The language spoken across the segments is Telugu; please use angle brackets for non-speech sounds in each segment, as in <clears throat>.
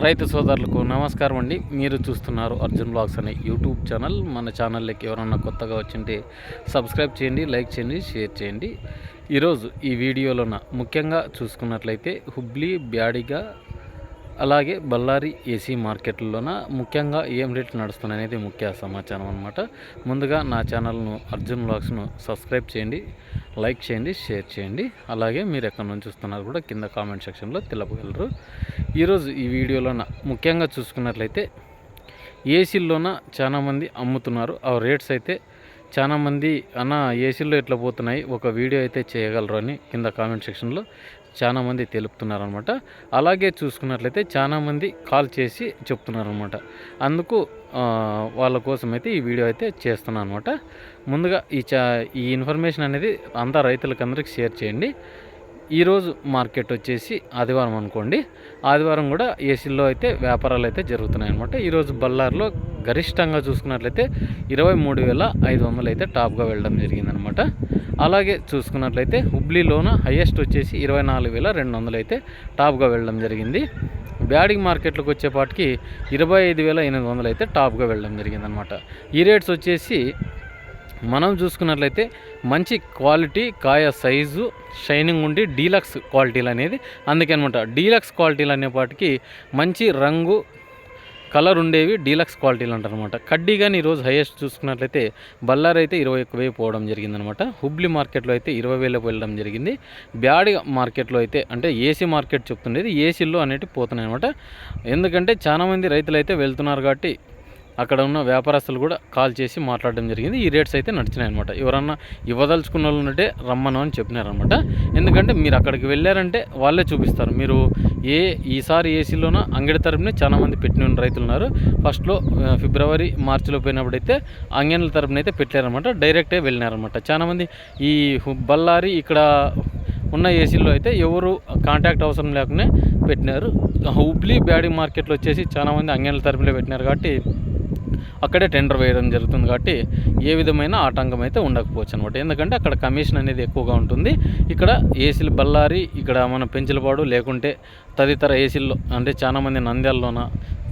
రైతు సోదరులకు నమస్కారం అండి. మీరు చూస్తున్నారు అర్జున్ బ్లాగ్స్ అనే యూట్యూబ్ ఛానల్. మన ఛానల్లోకి ఎవరన్నా కొత్తగా వచ్చింటే సబ్స్క్రైబ్ చేయండి లైక్ చేయండి షేర్ చేయండి. ఈరోజు ఈ వీడియోలోన ముఖ్యంగా చూసుకున్నట్లయితే హుబ్లీ బ్యాడిగా అలాగే బళ్ళారి ఏసీ మార్కెట్లలోన ముఖ్యంగా ఏం రేట్లు నడుస్తున్నాయి అనేది ముఖ్య సమాచారం అనమాట ముందుగా నా ఛానల్ను అర్జున్ బ్లాగ్స్ను సబ్స్క్రైబ్ చేయండి లైక్ చేయండి షేర్ చేయండి. అలాగే మీరు ఎక్కడి నుంచి చూస్తున్నారు కూడా కింద కామెంట్ సెక్షన్లో తెలపగలరు. ఈరోజు ఈ వీడియోలోన ముఖ్యంగా చూసుకున్నట్లయితే ఏసీల్లోన చాలామంది అమ్ముతున్నారు. ఆ రేట్స్ అయితే చాలామంది అన్న ఏసీల్లో ఎట్లా పోతున్నాయి? ఒక వీడియో అయితే చేయగలరు అని కింద కామెంట్ సెక్షన్లో చాలామంది తెలుపుతున్నారనమాట అలాగే చూసుకున్నట్లయితే చాలామంది కాల్ చేసి చెప్తున్నారు అనమాట అందుకు వాళ్ళ కోసం అయితే ఈ వీడియో అయితే చేస్తున్నాను అనమాట ముందుగా ఈ చా ఈ ఇన్ఫర్మేషన్ అనేది అంతా రైతులకు అందరికి షేర్ చేయండి. ఈరోజు మార్కెట్ వచ్చేసి ఆదివారం అనుకోండి. ఆదివారం కూడా ఏసీల్లో అయితే వ్యాపారాలు అయితే జరుగుతున్నాయి అనమాట ఈరోజు బళ్ళార్లో గరిష్టంగా చూసుకున్నట్లయితే ఇరవై మూడు వేల ఐదు వందలు అయితే టాప్గా వెళ్ళడం జరిగిందనమాట అలాగే చూసుకున్నట్లయితే హుబ్లీలోన హయ్యెస్ట్ వచ్చేసి ఇరవై నాలుగు వేల రెండు వందలు అయితే టాప్గా వెళ్ళడం జరిగింది. బ్యాడింగ్ మార్కెట్లోకి వచ్చేపాటికి ఇరవై ఐదు వేల ఎనిమిది వందలు అయితే టాప్గా వెళ్ళడం జరిగిందనమాట ఈ రేట్స్ వచ్చేసి మనం చూసుకున్నట్లయితే మంచి క్వాలిటీ కాయ సైజు షైనింగ్ ఉండి డీలక్స్ క్వాలిటీలు అనేది అందుకే అనమాట డీలక్స్ క్వాలిటీలు అనేపాటికి మంచి రంగు కలర్ ఉండేవి డీలక్స్ క్వాలిటీలు అంటారనమాట కడ్డీ కానీ ఈరోజు హైయెస్ట్ చూసుకున్నట్లయితే బల్లార్ అయితే ఇరవై ఒక్క వేలు పోవడం జరిగిందనమాట. హుబ్లీ మార్కెట్లో అయితే ఇరవై వేలకు వెళ్ళడం జరిగింది. బ్యాడి మార్కెట్లో అయితే అంటే ఏసీ మార్కెట్ చెప్తుండేది ఏసీల్లో అనేటివి పోతున్నాయి అనమాట ఎందుకంటే చాలామంది రైతులు అయితే వెళ్తున్నారు కాబట్టి అక్కడ ఉన్న వ్యాపారస్తులు కూడా కాల్ చేసి మాట్లాడడం జరిగింది. ఈ రేట్స్ అయితే నడిచినాయి అనమాట ఎవరన్నా ఇవ్వదలుచుకున్న వాళ్ళు ఉంటే రమ్మను అని చెప్పినారనమాట ఎందుకంటే మీరు అక్కడికి వెళ్ళారంటే వాళ్ళే చూపిస్తారు. మీరు ఏ ఈసారి ఏసీలోన అంగడి తరపునే చాలా మంది పెట్టిన రైతులు ఉన్నారు. ఫస్ట్లో ఫిబ్రవరి మార్చిలో పోయినప్పుడైతే అంగన్ల తరపున అయితే పెట్టారనమాట డైరెక్టే వెళ్ళినారనమాట చాలామంది ఈ బళ్ళారి ఇక్కడ ఉన్న ఏసీల్లో అయితే ఎవరు కాంటాక్ట్ అవసరం లేకుండా పెట్టినారు. హుబ్లీ బ్యాడీ మార్కెట్లో వచ్చేసి చాలామంది అంగన్ల తరపులో పెట్టినారు కాబట్టి అక్కడే టెండర్ వేయడం జరుగుతుంది కాబట్టి ఏ విధమైన ఆటంకం అయితే ఉండకపోవచ్చు అనమాట ఎందుకంటే అక్కడ కమిషన్ అనేది ఎక్కువగా ఉంటుంది. ఇక్కడ ఏసీలు బళ్ళారి ఇక్కడ మన పెంచులపాడు లేకుంటే తదితర ఏసీల్లో అంటే చాలామంది నంద్యాలలోన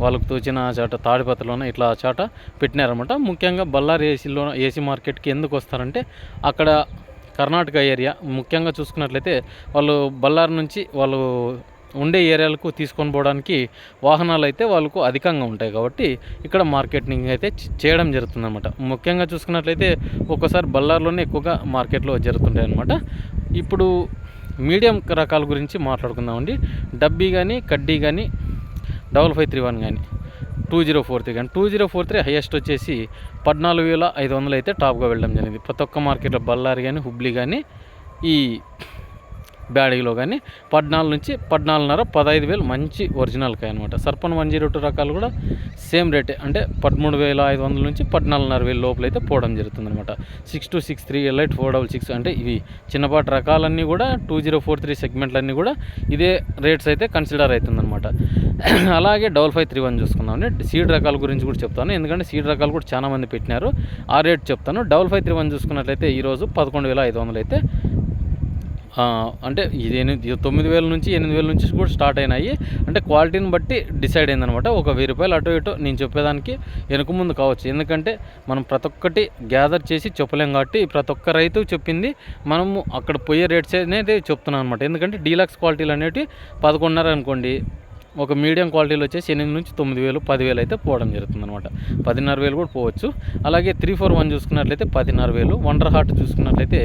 వాళ్ళకు తోచిన చాట తాడిపత్రలోన ఇట్లా చాట పెట్టినారనమాట ముఖ్యంగా బళ్ళారి ఏసీలో ఏసీ మార్కెట్కి ఎందుకు వస్తారంటే అక్కడ కర్ణాటక ఏరియా ముఖ్యంగా చూసుకున్నట్లయితే వాళ్ళు బళ్ళారి నుంచి వాళ్ళు ఉండే ఏరియాలకు తీసుకొని పోవడానికి వాహనాలు అయితే వాళ్ళకు అధికంగా ఉంటాయి కాబట్టి ఇక్కడ మార్కెటింగ్ అయితే చేయడం జరుగుతుందన్నమాట. ముఖ్యంగా చూసుకున్నట్లయితే ఒక్కోసారి బళ్ళార్లోనే ఎక్కువగా మార్కెట్లో జరుగుతుంటాయి అనమాట ఇప్పుడు మీడియం రకాల గురించి మాట్లాడుకుందామండి. డబ్బీ కానీ కడ్డీ కానీ డబల్ ఫైవ్ త్రీ వన్ కానీ టూ జీరో ఫోర్ త్రీ కానీ two zero four three highest వచ్చేసి పద్నాలుగు వేల ఐదు వందలు అయితే టాప్గా వెళ్ళడం జరిగింది. ప్రతి ఒక్క మార్కెట్లో బళ్ళారి కానీ హుబ్లీ కానీ ఈ బ్యాడీలో కానీ పద్నాలుగు నుంచి పద్నాలుగున్నర పదహైదు వేలు మంచి ఒరిజినల్ కాయ అనమాట సర్పన్ వన్ జీరో టూ రకాలు కూడా సేమ్ రేటే. అంటే పదమూడు వేల ఐదు వందల నుంచి పద్నాలుగున్నర వేల లోపల అయితే పోవడం జరుగుతుంది అనమాట six two six three elite four double six అంటే ఇవి చిన్నపాటి రకాలన్నీ కూడా టూ జీరో ఫోర్ త్రీ సెగ్మెంట్లన్నీ కూడా ఇదే రేట్స్ అయితే కన్సిడర్ అవుతుందన్నమాట. <clears throat> అలాగే డబల్ ఫైవ్ త్రీ వన్ చూసుకుందామండి. సీడ్ రకాల గురించి కూడా చెప్తాను. ఎందుకంటే సీడ్ రకాలు కూడా చాలామంది పెట్టినారు. ఆ రేట్ చెప్తాను. డబల్ ఫైవ్ త్రీ వన్ చూసుకున్నట్లయితే ఈరోజు పదకొండు వేల ఐదు వందలు అయితే అంటే ఇది ఎనిమిది తొమ్మిది వేల నుంచి ఎనిమిది వేల నుంచి కూడా స్టార్ట్ అయినాయి. అంటే క్వాలిటీని బట్టి డిసైడ్ అయిందనమాట. ఒక వెయ్యి రూపాయలు అటు ఇటు నేను చెప్పేదానికి వెనుక ముందు కావచ్చు. ఎందుకంటే మనం ప్రతి ఒక్కటి గ్యాదర్ చేసి చెప్పలేం కాబట్టి ప్రతి ఒక్క రైతు చెప్పింది మనము అక్కడ పోయే రేట్స్ అనేది చెప్తున్నాను అనమాట. ఎందుకంటే డీలక్స్ క్వాలిటీలు అనేవి పదకొండున్నర అనుకోండి ఒక మీడియం క్వాలిటీలో వచ్చేసి ఎనిమిది నుంచి తొమ్మిది వేలు పదివేలు అయితే పోవడం జరుగుతుంది అనమాట పదిన్నర వేలు కూడా పోవచ్చు. అలాగే త్రీ ఫోర్ వన్ చూసుకున్నట్లయితే పదిన్నర వేలు వండర్ హార్ట్ చూసుకున్నట్లయితే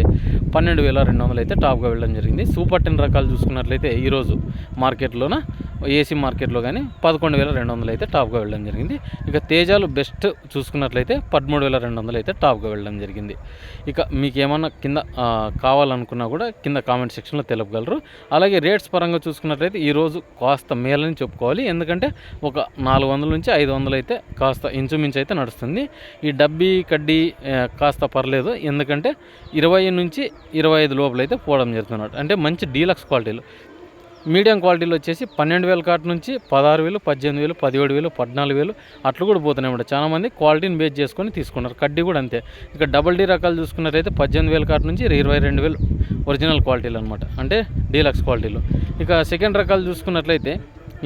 పన్నెండు వేల రెండు వందలు అయితే టాప్గా వెళ్ళడం జరిగింది. సూపర్ టెన్ రకాలు చూసుకున్నట్లయితే ఈరోజు మార్కెట్లోన ఏసీ మార్కెట్లో కానీ పదకొండు వేల రెండు వందలు అయితే టాప్గా వెళ్ళడం జరిగింది. ఇక తేజాలు బెస్ట్ చూసుకున్నట్లయితే పదమూడు వేల రెండు వందలు అయితే టాప్గా వెళ్ళడం జరిగింది. ఇక మీకు ఏమన్నా కింద కావాలనుకున్నా కూడా కింద కామెంట్ సెక్షన్లో తెలుపగలరు. అలాగే రేట్స్ పరంగా చూసుకున్నట్లయితే ఈరోజు కాస్త మేలని చెప్పుకోవాలి. ఎందుకంటే ఒక నాలుగు వందల నుంచి ఐదు వందలు అయితే కాస్త ఇంచుమించు అయితే నడుస్తుంది. ఈ డబ్బీ కడ్డీ కాస్త పర్లేదు. ఎందుకంటే ఇరవై నుంచి ఇరవై ఐదు లోపల అయితే పోవడం జరుగుతున్నాడు అంటే మంచి డీలక్స్ క్వాలిటీలు. మీడియం క్వాలిటీలో వచ్చేసి పన్నెండు వేల కాటి నుంచి పదహారు వేలు పద్దెనిమిది వేలు పదిహేడు వేలు పద్నాలుగు వేలు అట్లు కూడా పోతున్నాయి అన్నమాట చాలా మంది క్వాలిటీని బేస్ చేసుకొని తీసుకున్నారు. కడ్డీ కూడా అంతే. ఇక డబల్ డీ రకాలు చూసుకున్నట్టయితే పద్దెనిమిది వేల కాటు నుంచి ఇరవై రెండు వేలు ఒరిజినల్ క్వాలిటీలు అనమాట అంటే డీలక్స్ క్వాలిటీలు ఇక సెకండ్ రకాలు చూసుకున్నట్లయితే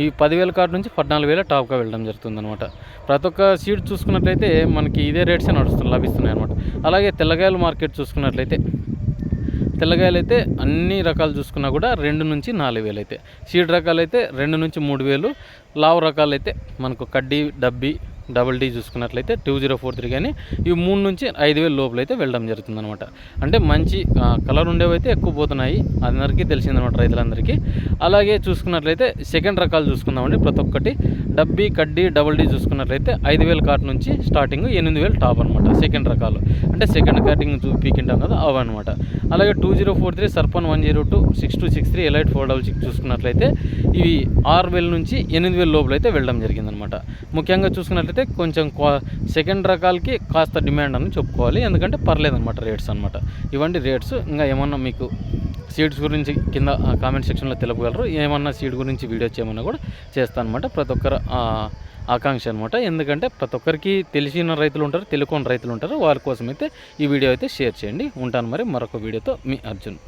ఈ పదివేల కార్డు నుంచి పద్నాలుగు వేల టాప్గా వెళ్ళడం జరుగుతుంది అనమాట ప్రతి ఒక్క సీడ్ చూసుకున్నట్లయితే మనకి ఇదే రేట్సే నడుస్తుంది లభిస్తున్నాయి అనమాట అలాగే తెల్లగాయల మార్కెట్ చూసుకున్నట్లయితే తెల్లగాయలు అయితే అన్ని రకాలు చూసుకున్నా కూడా రెండు నుంచి నాలుగు వేలు అయితే. సీడ్ రకాలు అయితే రెండు నుంచి మూడు వేలు. లావు రకాలు అయితే మనకు కడ్డీ డబ్బీ డబుల్ డీ చూసుకున్నట్లయితే టూ జీరో ఫోర్ త్రీ కానీ ఇవి మూడు నుంచి ఐదు వేలు లోపల అయితే వెళ్ళడం జరుగుతుంది అనమాట అంటే మంచి కలర్ ఉండేవి అయితే ఎక్కువ పోతున్నాయి. అందరికీ తెలిసిందనమాట రైతులందరికీ. అలాగే చూసుకున్నట్లయితే సెకండ్ రకాలు చూసుకుందామండి. ప్రతి ఒక్కటి డబ్బీ కడ్డీ డబుల్ డీ చూసుకున్నట్లయితే ఐదు వేల కాట్ నుంచి స్టార్టింగ్ ఎనిమిది వేలు టాప్ అనమాట సెకండ్ రకాలు. అంటే సెకండ్ కటింగ్ పీకింటాం కదా అవన్నమాట. అనమాట అలాగే two zero four three సర్పన్ one zero two six two six three elite four double six చూసుకున్నట్లయితే ఇవి ఆరు వేల నుంచి ఎనిమిది వేల లోపల అయితే వెళ్ళడం జరిగిందనమాట ముఖ్యంగా చూసుకున్నట్లయితే కొంచెం సెకండ్ రకాలకి కాస్త డిమాండ్ అని చెప్పుకోవాలి. ఎందుకంటే పర్లేదన్నమాట రేట్స్ అనమాట ఇవంటి రేట్స్ ఇంకా ఏమన్నా మీకు సీడ్స్ గురించి కింద కామెంట్ సెక్షన్లో తెలుపగలరు. ఏమన్నా సీడ్ గురించి వీడియో చేయమన్నా కూడా చేస్తాను అనమాట ప్రతి ఒక్కరు ఆకాంక్ష అనమాట ఎందుకంటే ప్రతి ఒక్కరికి తెలిసిన రైతులు ఉంటారు తెలుగుని రైతులు ఉంటారు. వారి కోసం అయితే ఈ వీడియో అయితే షేర్ చేయండి. ఉంటాను మరి మరొక వీడియోతో మీ అర్జున్.